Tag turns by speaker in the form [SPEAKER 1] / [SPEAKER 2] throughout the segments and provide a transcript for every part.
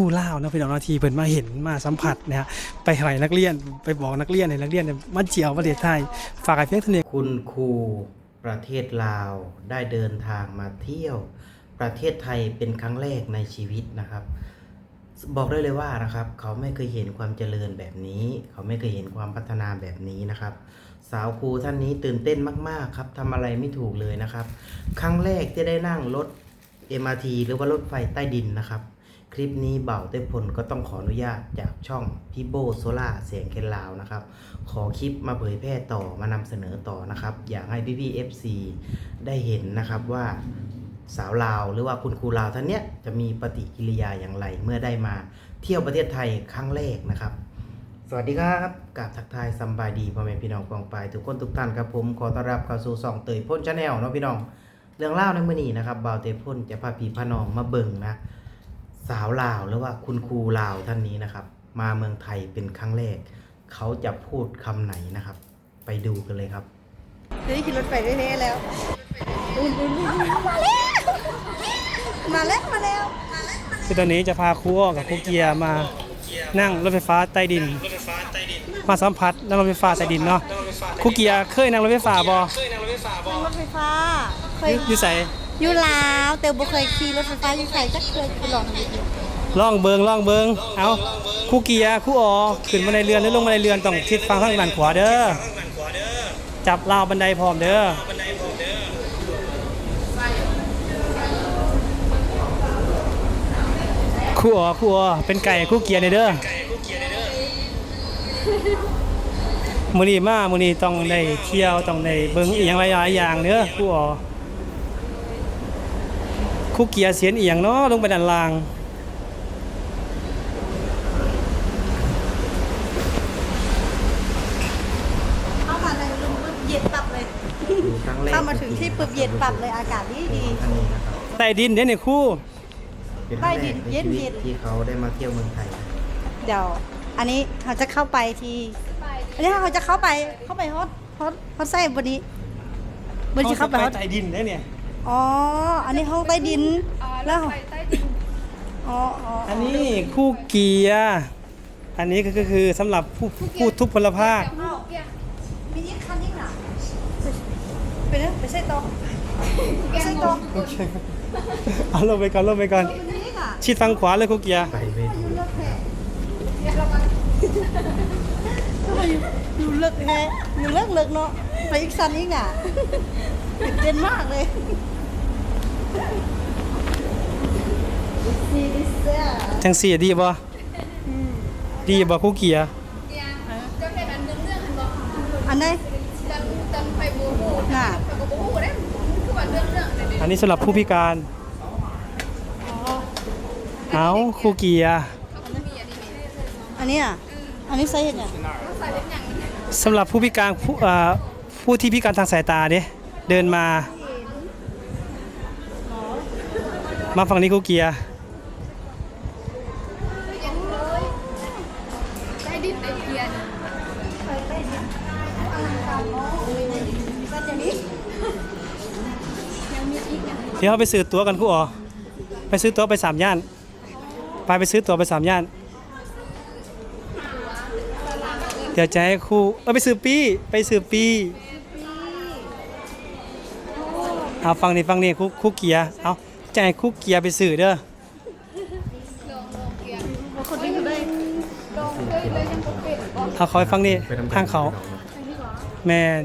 [SPEAKER 1] ผู้เล่านะพี่น้องนาทีเพิ่นมาเห็นมาสัมผัสนะฮะไปให้นักเรียนไปบอกนักเรียนให้นักเรียนเนี่ยมาเจียวประเทศไทยฝากให้เพียงเท่านี้
[SPEAKER 2] คุณครูประเทศลาวได้เดินทางมาเที่ยว ประเทศไทยเป็นครั้งแรกในชีวิตนะครับ บอกได้เลยว่านะครับ เขาไม่เคยเห็นความเจริญแบบนี้ เขาไม่เคยเห็นความพัฒนาแบบนี้นะครับ สาวครูท่านนี้ตื่นเต้นมาก ๆ ครับทำอะไรไม่ถูกเลยนะครับ ครั้งแรกที่ได้นั่งรถ MRT หรือว่ารถไฟใต้ดินนะครับ คลิปนี้เบ่าเต้พลก็ต้องขออนุญาตจากช่องพี่โบโซล่าเสียงเคนลาวนะครับ ขอคลิปมาเผยแพร่ต่อมานำเสนอต่อนะครับ อยากให้พี่พี่ๆ FC ได้เห็นนะครับว่าสาวลาวหรือว่าคุณครูลาวท่านเนี้ยจะมีปฏิกิริยาอย่างไร เมื่อได้มาเที่ยวประเทศไทยครั้งแรกนะครับ สวัสดีครับกับทักทายสำบายดีพ่อแม่พี่น้องกองไปทุกคนทุกท่านครับผมขอต้อนรับเข้าสู่สองเตยพ่นชาแนลเนาะพี่น้องเรื่องเล่าในมื้อนี้นะครับเบ่าเตยพ่นจะพาพี่พาน้องมาเบิ่งนะ สาวลาวหรือว่าคุณครูลาวท่านนี้นะครับ มาเมืองไทยเป็นครั้งแรก เขาจะพูดคำไหนนะครับ ไปดูกันเลยครับ
[SPEAKER 3] ได้ขี่รถไฟได้แน่แล้วอุ่นอุ่นอุ่นมาแล้วมาแล้วมาแล้ว
[SPEAKER 1] คือตอนนี้จะพาครูอ้อกับครูเกียร์มานั่งรถไฟฟ้าใต้ดิน มาสัมผัสนั่งรถไฟฟ้าใต้ดินเนาะครูเกียร์เคยนั่งรถไฟฟ้าบ่
[SPEAKER 3] รถไฟฟ้าเคย
[SPEAKER 1] อยู่ใส่
[SPEAKER 3] อยู่ลาวแต่บ่เคยขี่รถไฟฟ้าอยู่ใส่จักเคยไปลองดูอยู่
[SPEAKER 1] ล่องเบิงล่องเบิงเอาครูเกียร์ครูอ้อขึ้นมาในเรือนหรือลงมาในเรือนต้องทิศฟังข้างด้านขวาเด้อจับราวบันไดพร้อมเด้อครูอ้อครูอ้อเป็นไก่ครูเกียร์ในเด้อมื้อนี้มามื้อนี้ต้องได้เที่ยวต้องได้เบิ่งอีหยังหลายๆอย่างเด้อครูอ้อ ครูเกียร์เสียนอีหยังเนาะลงไปด้านล่าง
[SPEAKER 3] เข้ามาในรูปุ๊บเย็นปรับเลย
[SPEAKER 2] ดูครั้งแรก
[SPEAKER 3] เข้ามาถึงที่ปุ๊บเย็นปรับเลยอากาศดีดี
[SPEAKER 2] ท่านนี้นะครับ
[SPEAKER 1] ใต้ดินเด้เนี่ยครู่
[SPEAKER 2] เป็นครั้งแรกใน
[SPEAKER 3] เย็น
[SPEAKER 2] ชี
[SPEAKER 3] เย็
[SPEAKER 2] วิต
[SPEAKER 3] น
[SPEAKER 2] ที่เขาได้มาเที่ยวเมืองไทย
[SPEAKER 3] เดี๋ยว อันนี้เขาจะเข้าไปที่อันนี้เขาจะเข้าไปเข้าไปฮอตฮอตฮอตไส้บนนี้บนที่เข้าไปฮอต
[SPEAKER 1] ใต้ดินได้เนี่ย
[SPEAKER 3] อ๋อ อันนี้ห้องใต้ดิน แล้วอ๋ออ๋อ
[SPEAKER 1] อันนี้คู่เกียร์อันนี้ก็คือสำหรับผู้ผู้ทุพพลภาพ
[SPEAKER 3] มียิ่งคันยิ่งหนาไปเนอะไปใส่โต๊ะไปใส่โต๊ะ
[SPEAKER 1] โอเคเอาลงไปก่อนลงไปก่อน
[SPEAKER 3] เป็นนี่ค่ะ
[SPEAKER 1] ชิดฟังขวาเลยคู่เกียร์
[SPEAKER 2] ไปไม่ดู
[SPEAKER 3] เลิกแท้ทำไมอยู่เลิกแท้อยู่เลิกเลิกเนาะไปอีกสันอีกอะ ตื่นเต้นมากเลยซีดิเซีย
[SPEAKER 1] จังสี่ดีบ่ดีบ่คู่เกียร์
[SPEAKER 4] จะเป็นอันเรื่องเรื่องอันบอก
[SPEAKER 3] อันไหน
[SPEAKER 4] จังจังไปบูฮู
[SPEAKER 3] น่ะ
[SPEAKER 4] ไปบูฮูได้คือว่าเรื่องเรื่องอะไร
[SPEAKER 1] อันนี้สำหรับผู้พิการเอาคู่เกียร์
[SPEAKER 3] อันนี้อะอันนี้ใส่เห็นยัง
[SPEAKER 4] ใส่เป็นอย่างนี้
[SPEAKER 1] สำหรับผู้พิการผู้เอ่อผู้ที่พิการทางสายตาเด้ เดินมา มาฝั่งนี้คู่เกียร์
[SPEAKER 4] เดี๋ย
[SPEAKER 1] วไปซื้อตั๋วกันคู่อ๋อไปซื้อตั๋วไปสามย่าน ไปไปซื้อตั๋วไปสามย่าน เดี๋ยวจะให้ครูเออไปซื้อปีไปซื้อปี เอาฟังนี่ฟังนี่ครูครูเกียร์เอาให้ครูเกียร์ไปซื้อเด้อ
[SPEAKER 4] ลองลองเกียร์
[SPEAKER 3] คนนี้อยู่ได้
[SPEAKER 4] ลองเลยเลยยังก็เป็นบอก
[SPEAKER 1] เอาคอยฟังนี่
[SPEAKER 2] ไปทา
[SPEAKER 1] งเขาแมน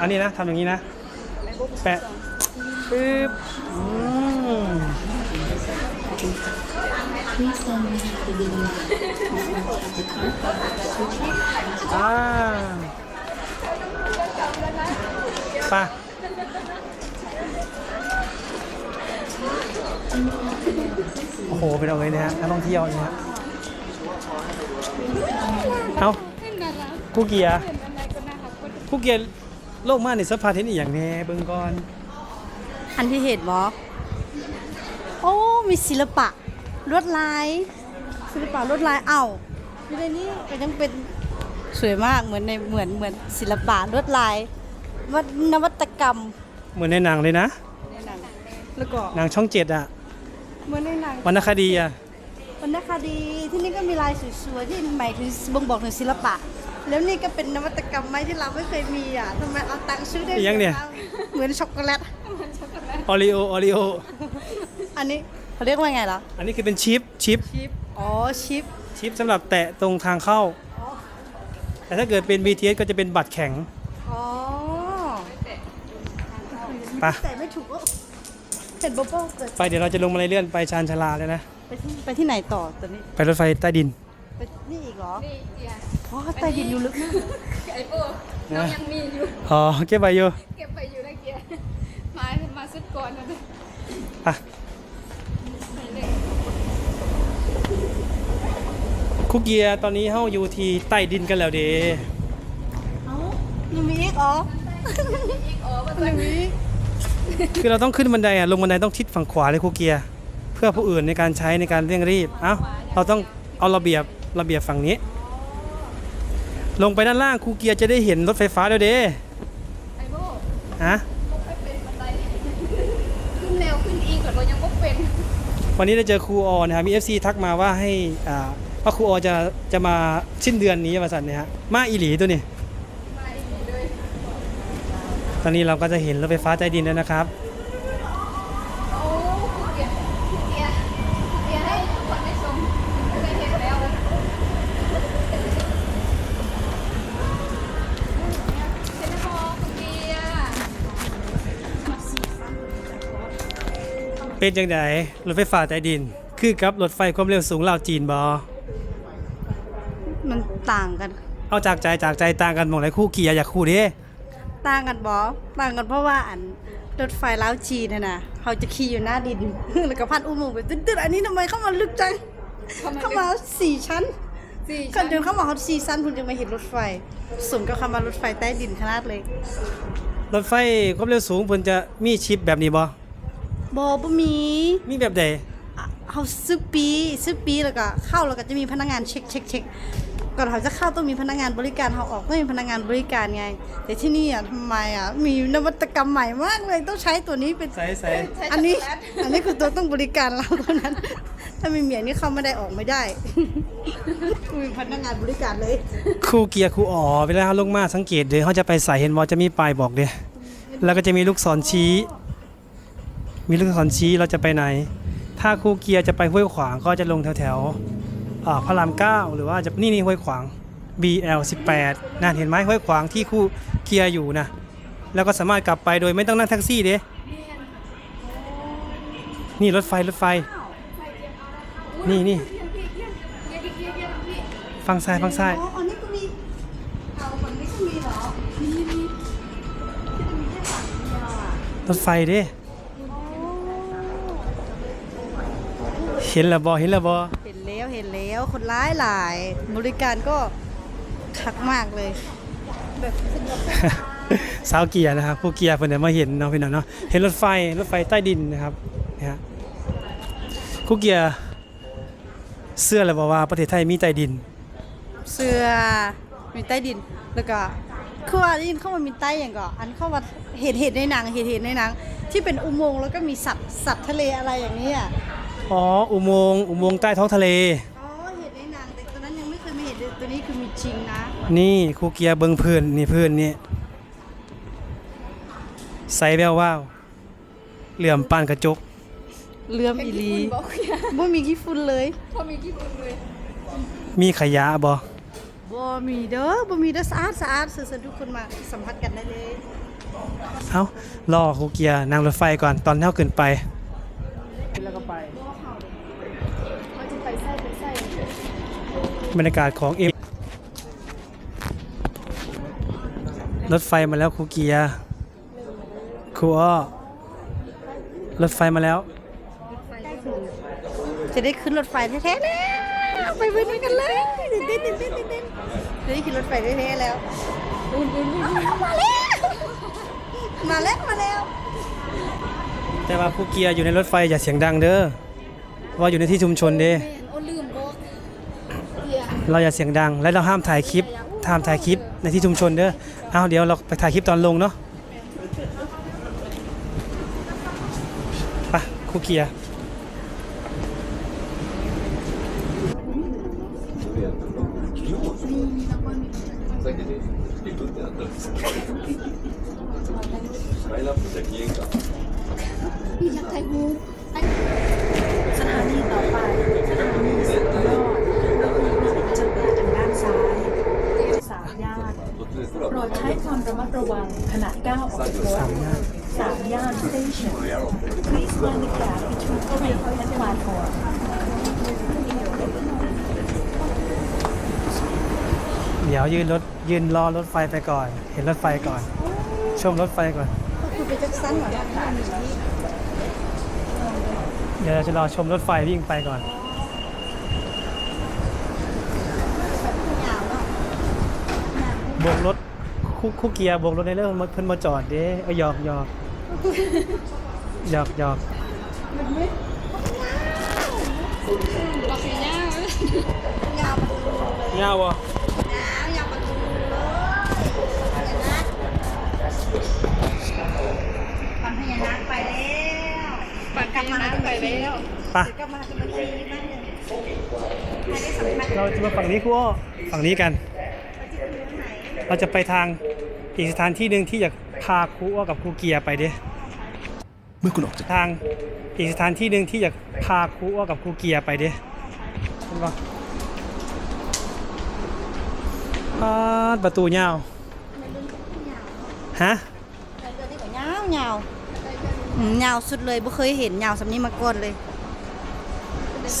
[SPEAKER 1] อันนี้นะทำอย่างนี้นะแปะปึ๊บ อ่าปะโอ้โหเป็นเอาเลยนะฮะนักท่องเที่ยวนะฮะเอาผู้เกียร์ผู้เกียร์โลกมาในสภาเทนอีกอย่างแน่เบิ่งก่อน
[SPEAKER 3] อันที่เห็นบอ โอ้ มีศิลปะลวดลาย ศิลปะลวดลายเอ้าอยู่ในนี้ก็ยังเป็นสวยมากเหมือนในเหมือนเหมือนศิลปะลวดลายวัฒนวัตกรรม
[SPEAKER 1] เหมือนในหนังเลยนะ
[SPEAKER 3] ในหนังแล้วก็
[SPEAKER 1] หนังช่องเจ็ดอะ
[SPEAKER 3] เหมือนในหนัง
[SPEAKER 1] วรรณคดีอะ
[SPEAKER 3] วรรณคดีที่นี่ก็มีลายสวยๆที่หมายถึงบ่งบอกถึงศิลปะ แล้วนี่ก็เป็นนวัตกรรมใหม่ที่เราไม่เคยมีอะทำไมเอาตังค์ซื้อได้
[SPEAKER 1] อีกยังเนี่ย
[SPEAKER 3] เหมือนช็อกโกแลต
[SPEAKER 1] ออริโอออริโอ
[SPEAKER 3] อันนี้เขาเรียกว่าไงล่ะ
[SPEAKER 1] อันนี้คือเป็นชิปชิป
[SPEAKER 3] ชิปอ๋อชิป
[SPEAKER 1] ชิปสำหรับแตะตรงทางเข้าแต่ถ้าเกิดเป็น BTS ก็จะเป็นบัตรแข็ง
[SPEAKER 3] อ๋อ
[SPEAKER 1] ไป
[SPEAKER 3] แต่ไม่ถูกก็เห็นโบโบ้เกิด
[SPEAKER 1] ไปเดี๋ยวเราจะลงมาเลื่อนไปชานชาลาเลยนะ
[SPEAKER 3] ไปที่ไปที่ไหนต่อตอนนี้
[SPEAKER 1] ไปรถไฟใต้ดิน
[SPEAKER 3] ไปนี่อีกเหรอ
[SPEAKER 4] นี่เกียร์
[SPEAKER 3] อ๋อใต้ดินอยู่ลึกมาก
[SPEAKER 4] ไอโป้น้องยังมีอยู่
[SPEAKER 1] อ๋อเก็บไปอยู่
[SPEAKER 4] เก็บไปอยู่นะเกียร์มามาสุดก่อนนะเนี่ย
[SPEAKER 1] ไป คุกเกียร์ตอนนี้เฮาอยู่ที่ใต้ดินกันแล้วเด้
[SPEAKER 3] เอ้ายังมีอีกเหรอ
[SPEAKER 4] อีกอ๋อมา
[SPEAKER 3] ยังมีอีก
[SPEAKER 1] คือเราต้องขึ้นบันไดอะลงบันไดต้องทิศฝั่งขวาเลยคุกเกียร์เพื่อผู้อื่นในการใช้ในการเร่งรีบเอ้าเราต้องเอาระเบียบระเบียบฝั่งนี้ ลงไปด้านล่างคุกเกียร์จะได้เห็นรถไฟฟ้าแล้วเด้
[SPEAKER 4] ไอโป้
[SPEAKER 1] ฮะ
[SPEAKER 4] ไม่เป็นบันไดขึ้นแนวขึ้นอีกก่อนเรายังไม่เป็น
[SPEAKER 1] วันนี้ได้เจอครูออนะครับมี FC ทักมาว่าให้อ่า ว่าครูออจะจะมาสิ้นเดือนนี้มาสันเนี่ยฮะมาอีหลีตัวนี้ ตอนนี้เราก็จะเห็นรถไฟฟ้าใต้ดินแล้วนะครับ
[SPEAKER 4] เกียร์เกียร์เกียร์ให้ทุกคนได้ชมเคยเห็นแล้วเซนพอเกียร์
[SPEAKER 1] เป็นจังไดรถไฟฟ้าใต้ดิน คือกับรถไฟความเร็วสูงลาวจีนบอ
[SPEAKER 3] ต่างกัน
[SPEAKER 1] เอาจากใจจากใจต่างกันหมดเลยคู่เกียร์อยากคู่เด้
[SPEAKER 3] ต่างกันบอต่างกันเพราะว่าอันรถไฟล้าวจีนน่ะนะเขาจะขี่อยู่หน้าดิน แล้วก็พัดอุโมงค์ไปตึ๊ดๆอันนี้ทำไมเข้ามาลึกจังเข้ามาสี่ชั้น
[SPEAKER 4] สี่
[SPEAKER 3] ก่อ
[SPEAKER 4] ชั้
[SPEAKER 3] น
[SPEAKER 4] น
[SPEAKER 3] เดินเข้ามาเขาสี่ชั้นคุณจะมาเห็นรถไฟสมกับคำว่ารถไฟใต้ดินขนาดเลย
[SPEAKER 1] รถไฟความเร็วสูงเพิ่นจะมีชิปแบบนี้บ่
[SPEAKER 3] บอบ่มี
[SPEAKER 1] มีแบบใด
[SPEAKER 3] อะเขาซื้อปีซื้อปีแล้วก็เข้าแล้วก็จะมีพนักงานเช็คเช็คเช็ค ก่อนเขาจะเข้าต้องมีพนักงานบริการเขาออกต้องมีพนักงานบริการไง แต่ที่นี่อะทำไมอะมีนวัตกรรมใหม่มากเลยต้องใช้ตัวนี้เป็น
[SPEAKER 1] ใส่ใส่
[SPEAKER 3] อันนี้อันนี้คือตัวต้องบริการเราเท่านั้น ถ้าไม่มีอันนี้เข้าไม่ได้ออกไม่ได้มีพนักงานบริการเลย
[SPEAKER 1] คู่เกียร์คู่อ๋อเวลาเขาลงมาสังเกตเด้เขาจะไปใส่เห็นบ่จะมีป้ายบอกเด้แล้วก็จะมีลูกศรชี้ มีลูกศรชี้เราจะไปไหน ถ้าคู่เกียร์จะไปห้วยขวางก็จะลงแถวแถวๆอ่า พระรามเก้าหรือว่าจะนี่นี่ห้วยขวาง BL 18นั่นเห็นไหมห้วยขวางที่คู่เกียร์อยู่นะแล้วก็สามารถกลับไปโดยไม่ต้องนั่งแท็กซี่เด้นี่รถไฟรถไฟ นี่นี่ฟังซ้ายฟังซ้าย
[SPEAKER 3] ร
[SPEAKER 1] ถไฟเด้เห็นแล้วบอเห็นแล้วบอ
[SPEAKER 3] แล้วเห็นแล้วคนร้ายหลาย บริการก็คักมากเลย แบบสะดวกสบาย
[SPEAKER 1] สาวเกียร์นะครับผู้เกียร์เพิ่นได้มาเห็นเนาะพี่น้องเนาะเห็นรถไฟรถไฟใต้ดินนะครับนะฮะผู้เกียร์เสื้อแล้วบอกว่าประเทศไทยมีใต้ดิน
[SPEAKER 3] เสื้อมีใต้ดินแล้วก็คือว่าได้ยินเข้ามามีใต้อย่างก่อนอันเข้ามาเห็นเห็นในหนังเห็นเห็นในหนัง ที่เป็นอุโมงค์แล้วก็มีสัตว์สัตว์ทะเลอะไรอย่างนี้อะ
[SPEAKER 1] อ๋อ อุโมงค์อุโมงค์ใต้ท้องทะเล
[SPEAKER 3] อ๋อเห็นในหนังแต่ตอนนั้นยังไม่เคยมาเห็นเลยตัวนี้คือมีจริงนะ
[SPEAKER 1] นี่ครูเกียร์เบิงพื้นนี่พื้นนี่ใสแวววาวเหลื่อมปานกระจก
[SPEAKER 3] เลื่อมอีหลี
[SPEAKER 4] บอกเกียร์
[SPEAKER 3] บ่มีขี้ฝุ่นเลย
[SPEAKER 4] พอมีกี่คนเลย
[SPEAKER 1] มีขยะบ่
[SPEAKER 3] บ่มีเด้อบ่มีเด้อสะอาดสะอาดสื่อๆทุกคนมาสัมผัสกันได้เลย
[SPEAKER 1] เอ้ารอครูเกียร์นั่งรถไฟก่อนตอนเท่าขึ้นไป แล้วก็ไป
[SPEAKER 4] เขาจะไปไส้ไปไส้
[SPEAKER 1] บรรยากาศของเอ็มรถไฟมาแล้วครูเกียร์ครูอ้อรถไฟมาแล้ว
[SPEAKER 3] จะได้ขึ้นรถไฟแท้ๆแล้วไปไปด้วยกันเลยตื่นเต้นตื่นเต้นตื่นเต้นจะได้ขึ้นรถไฟแท้ๆแล้วอุ่นอุ่นอุ่นมาแล้วมาแล้วมาแล้ว
[SPEAKER 1] แต่ว่าผู้เกียร์อยู่ในรถไฟอย่าเสียงดังเด้อว่าอยู่ในที่ชุมชนเด้
[SPEAKER 4] เรา
[SPEAKER 1] อย่าเสียงดัง และเราห้ามถ่ายคลิปห้ามถ่ายคลิปในที่ชุมชนเด้อเอาเดี๋ยวเราไปถ่ายคลิปตอนลงเนาะไปผู้เกียร์
[SPEAKER 4] พี่อยากถ่ายรู
[SPEAKER 5] สถานีต่อไปสถานีสุดยอดจะเปิดทางด้านซ้ายสามย่านโปรดใช้ความระมัดระวังขณะก้าวออกรถ
[SPEAKER 1] สามย่าน
[SPEAKER 5] สามย่าน station please mind the gap between train and platform
[SPEAKER 1] เดี๋ยวยืนรถยืนรอรถไฟไปก่อน เห็นรถไฟก่อน ชมรถไฟก่อน
[SPEAKER 3] คือไปจักสั้นเหรอเนี่ย
[SPEAKER 1] เดี๋ยวเราจะรอชมรถไฟวิ่งไปก่อน
[SPEAKER 3] ยาวเนาะ
[SPEAKER 1] โบกรถคู่คู่เกียร์โบกรถในเรื่องเพิ่นมาจอดเด้เอาหยอกหยอกหยอกหยอก
[SPEAKER 4] บอกสีหน้ายา
[SPEAKER 3] วประตูเลย
[SPEAKER 1] เงาวะ
[SPEAKER 3] ปเดี๋ยวกลับมาจะมาทีบ้านเนี่ยใครได้สัมผัส
[SPEAKER 1] เราจะมาฝั่งนี้ครูอ้อฝั่งนี้กัน
[SPEAKER 3] ว่าจะคือไหน
[SPEAKER 1] เราจะไปทางอีกสถานที่หนึ่งที่อยากพาครูอ้อกับครูเกียร์ไปเด้
[SPEAKER 6] เมื่อคุณออกจาก
[SPEAKER 1] ทางอีกสถานที่หนึ่งที่อยากพาครูอ้อกับครูเกียร์ไปเด้เห็นปะปาดประตูยาวฮะ
[SPEAKER 3] เรือที่แบบยาวยาวอืมยาวสุดเลยบ่เคยเห็นยาวสำนี้มาก่อนเลย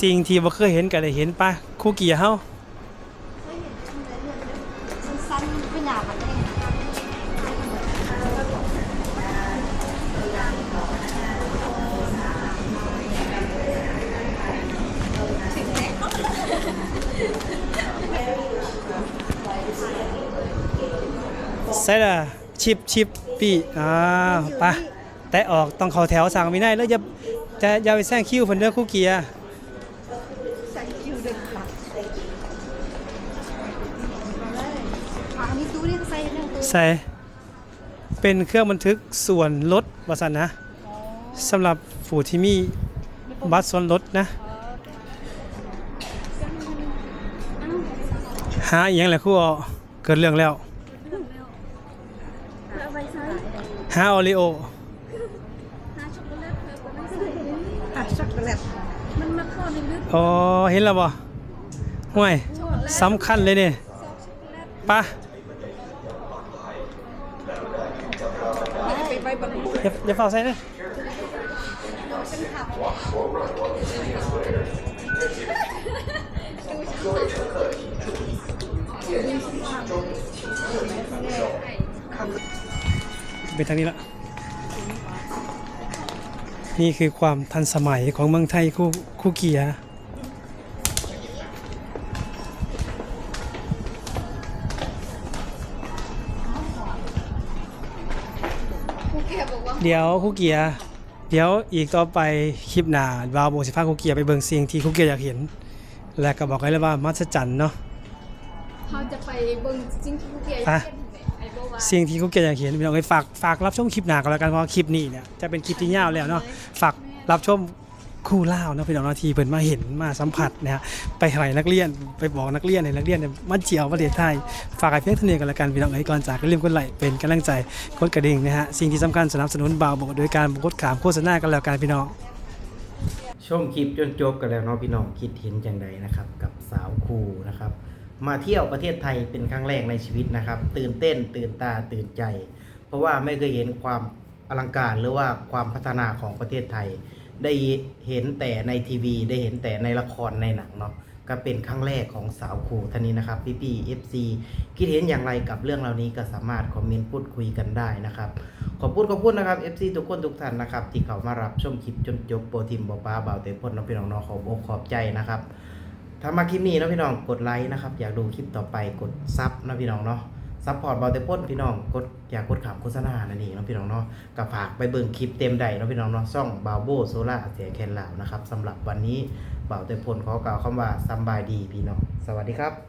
[SPEAKER 1] สิ่งที่บ่เคยเห็นก็ได้เห็นปะครูเกียร์เฮา
[SPEAKER 3] สั้นๆเป็นยาวแบบนี้
[SPEAKER 1] ใส่ละชิปชิปปีอ่าไปแตะออกต้องเข้าแถวสั่งไม่ได้แล้วอย่าจะอย่าไปแซงคิวเพิ่นเด้อครูเกียร์
[SPEAKER 3] ใส่เป็
[SPEAKER 1] นเครื่องบันทึกส่วนลดว่าซั่นนะสำหรับผู้ที่มีบัตรส่วนลดนะหาอีหยังแหละครูอ้อเกิดเรื่องแล้ว
[SPEAKER 4] เอาไปใช้
[SPEAKER 1] หาโอริโอ
[SPEAKER 4] หาช็อกโกแลตเธอก็ไม่ใส่
[SPEAKER 3] อะช็อกโกแลต
[SPEAKER 4] มันมาทอดในลึก
[SPEAKER 1] อ๋อเห็นแล้วบ่ห่วยสำคัญเลยเนี่ยไปะ
[SPEAKER 4] ไปไปบน
[SPEAKER 1] อย่าอย่าเฝ้าใส่เลยเป็นทางนี้ละ นี่คือความทันสมัยของเมืองไทยคู่คู่เกียร์
[SPEAKER 4] เกียร์บอกว่า
[SPEAKER 1] เดี๋ยวคู่เกียร์เดี๋ยวอีกต่อไปคลิปหน้าบาวโบสิพาคู่เกียร์ไปเบิ่งสิ่งที่คู่เกียร์อยากเห็น และก็บอกไว้เลยว่ามัศจรรย์เนาะ
[SPEAKER 4] เขาจะไปเบิ่งจริงที่ครูเกียร์
[SPEAKER 1] อะ
[SPEAKER 4] เห็นไหมไอ้บอกว่า
[SPEAKER 1] สิ่งที่คู่เกียร์อยากเห็นพี่น้องเอ้ยฝากฝากรับชมคลิปหน้าก็แล้วกันเพราะว่าคลิปนี้เนี่ยจะเป็นคลิปที่ยาวแล้วเนาะฝากรับชม คู่เล่านะพี่น้องนาทีเพิ่นมาเห็นมาสัมผัสนะฮะไปให้นักเรียนไปบอกนักเรียนให้นักเรียนเนี่ยมันเจียวประเทศไทยฝากให้เพียงเท่านี้กันแล้วกันพี่น้องเอ้ยก่อนจากก็อย่มกดไลค์เป็นกำลังใจกดกระดิ่งนะฮะสิ่งที่สำคัญสนับสนุนบ่าวบอกโดยการกดขามโฆษณากันแล้วกันพี่น้อง
[SPEAKER 2] ชมคลิปจนจบกันแล้วเนาะพี่น้องคิดเห็นอย่างไรนะครับ กับสาวครูนะครับ มาเที่ยวประเทศไทยเป็นครั้งแรกในชีวิตนะครับ ตื่นเต้น ตื่นตาตื่นใจ เพราะว่าไม่เคยเห็นความอลังการหรือว่าความพัฒนาของประเทศไทย ได้เห็นแต่ในทีวี ได้เห็นแต่ในละครในหนังเนาะก็เป็นครั้งแรกของสาวครูท่านนี้นะครับ พี่พี่เอฟซีคิดเห็นอย่างไรกับเรื่องเหล่านี้ก็สามารถคอมเมนต์พูดคุยกันได้นะครับ ขอบคุณขอบคุณนะครับ FC ทุกคนทุกท่านนะครับ ที่เขามารับชมคลิปจนจบโปรทีมบอป้าเบาวเตพ่นน้องพี่น้องนอขอบอกขอบใจนะครับถ้ามาคลิปนี้นะพี่น้องกดไลค์นะครับ อยากดูคลิปต่อไปกดซับนะพี่น้องเนาะ ซัพพอร์ตเบาเตพ่นพี่น้องกดอยากกดขามโฆษณานั่นเองเนาะพี่น้องเนาะกับฝากไปเบิ่งคลิปเต็มใดเนาะพี่น้องเนาะซ่องบาวโบโซล่าเสียงแคนลาวนะครับสำหรับวันนี้เบาเตพ่นขอกล่าวคำว่าสบายดีพี่น้องสวัสดีครับ